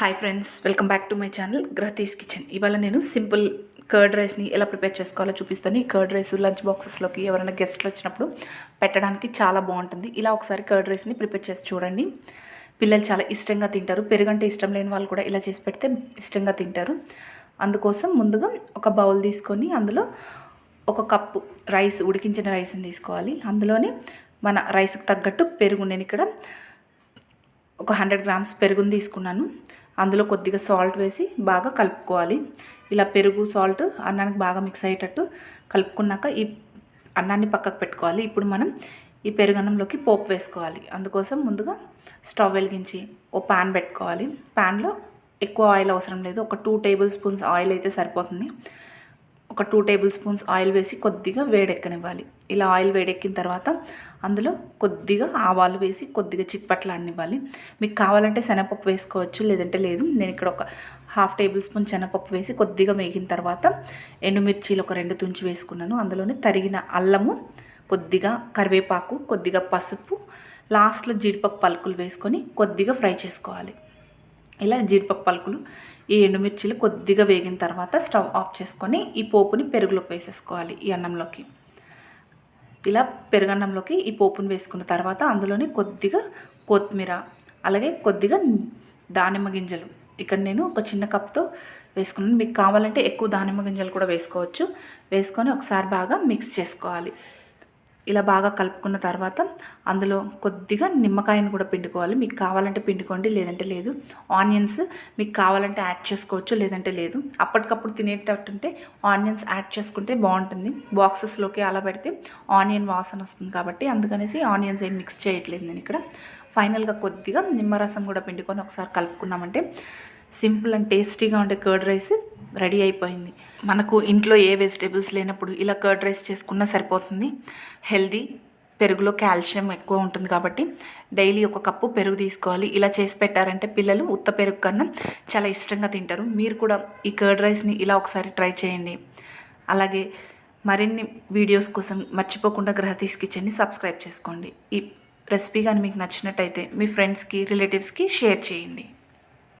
Hi friends welcome back to my channel గ్రహతీస్ kitchen ఇవాళ నేను simple curd రైస్ని ఎలా ప్రిపేర్ చేసుకోవాలో చూపిస్తాను. ఈ కర్డ్ రైస్ లంచ్ బాక్సెస్లోకి ఎవరైనా గెస్ట్లు వచ్చినప్పుడు పెట్టడానికి చాలా బాగుంటుంది. ఇలా ఒకసారి కర్డ్ రైస్ని ప్రిపేర్ చేసి చూడండి. పిల్లలు చాలా ఇష్టంగా తింటారు. పెరుగంటే ఇష్టం లేని వాళ్ళు కూడా ఇలా చేసి పెడితే ఇష్టంగా తింటారు. అందుకోసం ముందుగా ఒక బౌల్ తీసుకొని అందులో ఒక కప్పు రైస్ ఉడికించిన రైస్ని తీసుకోవాలి. అందులోనే మన రైస్కి తగ్గట్టు పెరుగు నేను ఇక్కడ ఒక హండ్రెడ్ గ్రామ్స్ పెరుగుని తీసుకున్నాను. అందులో కొద్దిగా సాల్ట్ వేసి బాగా కలుపుకోవాలి. ఇలా పెరుగు సాల్ట్ అన్నానికి బాగా మిక్స్ అయ్యేటట్టు కలుపుకున్నాక ఈ అన్నాన్ని పక్కకు పెట్టుకోవాలి. ఇప్పుడు మనం ఈ పెరుగన్నంలోకి పోపు వేసుకోవాలి. అందుకోసం ముందుగా స్టవ్ వెలిగించి ఓ పాన్ పెట్టుకోవాలి. పాన్లో ఎక్కువ ఆయిల్ అవసరం లేదు. ఒక టూ టేబుల్ స్పూన్స్ ఆయిల్ అయితే సరిపోతుంది. ఒక టూ టేబుల్ స్పూన్స్ ఆయిల్ వేసి కొద్దిగా వేడెక్కనివ్వాలి. ఇలా ఆయిల్ వేడెక్కిన తర్వాత అందులో కొద్దిగా ఆవాలు వేసి కొద్దిగా చిట్పట్లు అన్నివ్వాలి. మీకు కావాలంటే శనగపప్పు వేసుకోవచ్చు లేదంటే లేదు. నేను ఇక్కడ ఒక హాఫ్ టేబుల్ స్పూన్ శనగపప్పు వేసి కొద్దిగా వేగిన తర్వాత ఎండుమిర్చీలు ఒక రెండు తుంచి వేసుకున్నాను. అందులోనే తరిగిన అల్లము కొద్దిగా కరివేపాకు కొద్దిగా పసుపు లాస్ట్లో జీడిపప్పు పలుకులు వేసుకొని కొద్దిగా ఫ్రై చేసుకోవాలి. ఇలా జీడిపప్పు పలుకులు ఈ ఎండుమిర్చిలు కొద్దిగా వేగిన తర్వాత స్టవ్ ఆఫ్ చేసుకొని ఈ పోపుని పెరుగులోకి వేసేసుకోవాలి ఈ అన్నంలోకి. ఇలా పెరుగన్నంలోకి ఈ పోపుని వేసుకున్న తర్వాత అందులోనే కొద్దిగా కొత్తిమీర అలాగే కొద్దిగా దానిమ్మ గింజలు. ఇక్కడ నేను ఒక చిన్న కప్తో వేసుకున్నాను. మీకు కావాలంటే ఎక్కువ దానిమ్మ గింజలు కూడా వేసుకోవచ్చు. వేసుకొని ఒకసారి బాగా మిక్స్ చేసుకోవాలి. ఇలా బాగా కలుపుకున్న తర్వాత అందులో కొద్దిగా నిమ్మకాయను కూడా పిండుకోవాలి. మీకు కావాలంటే పిండుకోండి లేదంటే లేదు. ఆనియన్స్ మీకు కావాలంటే యాడ్ చేసుకోవచ్చు లేదంటే లేదు. అప్పటికప్పుడు తినేటట్టుంటే ఆనియన్స్ యాడ్ చేసుకుంటే బాగుంటుంది. బాక్సెస్లోకి అలా పెడితే ఆనియన్ వాసన వస్తుంది కాబట్టి అందుకనేసి ఆనియన్స్ ఏం మిక్స్ చేయట్లేదు నేను ఇక్కడ. ఫైనల్గా కొద్దిగా నిమ్మరసం కూడా పిండుకొని ఒకసారి కలుపుకున్నామంటే సింపుల్ అండ్ టేస్టీగా ఉండే కర్డ్ రైస్ రెడీ అయిపోయింది. మనకు ఇంట్లో ఏ వెజిటేబుల్స్ లేనప్పుడు ఇలా కర్డ్ రైస్ చేసుకున్నా సరిపోతుంది. హెల్దీ పెరుగులో కాల్షియం ఎక్కువ ఉంటుంది కాబట్టి డైలీ ఒక కప్పు పెరుగు తీసుకోవాలి. ఇలా చేసి పెట్టారంటే పిల్లలు ఉత్త పెరుగు కన్నా చాలా ఇష్టంగా తింటారు. మీరు కూడా ఈ కర్డ్ రైస్ని ఇలా ఒకసారి ట్రై చేయండి. అలాగే మరిన్ని వీడియోస్ కోసం మర్చిపోకుండా గ్రహతీస్ కిచెన్ని సబ్స్క్రైబ్ చేసుకోండి. ఈ రెసిపీ కానీ మీకు నచ్చినట్టయితే మీ ఫ్రెండ్స్కి రిలేటివ్స్కి షేర్ చేయండి.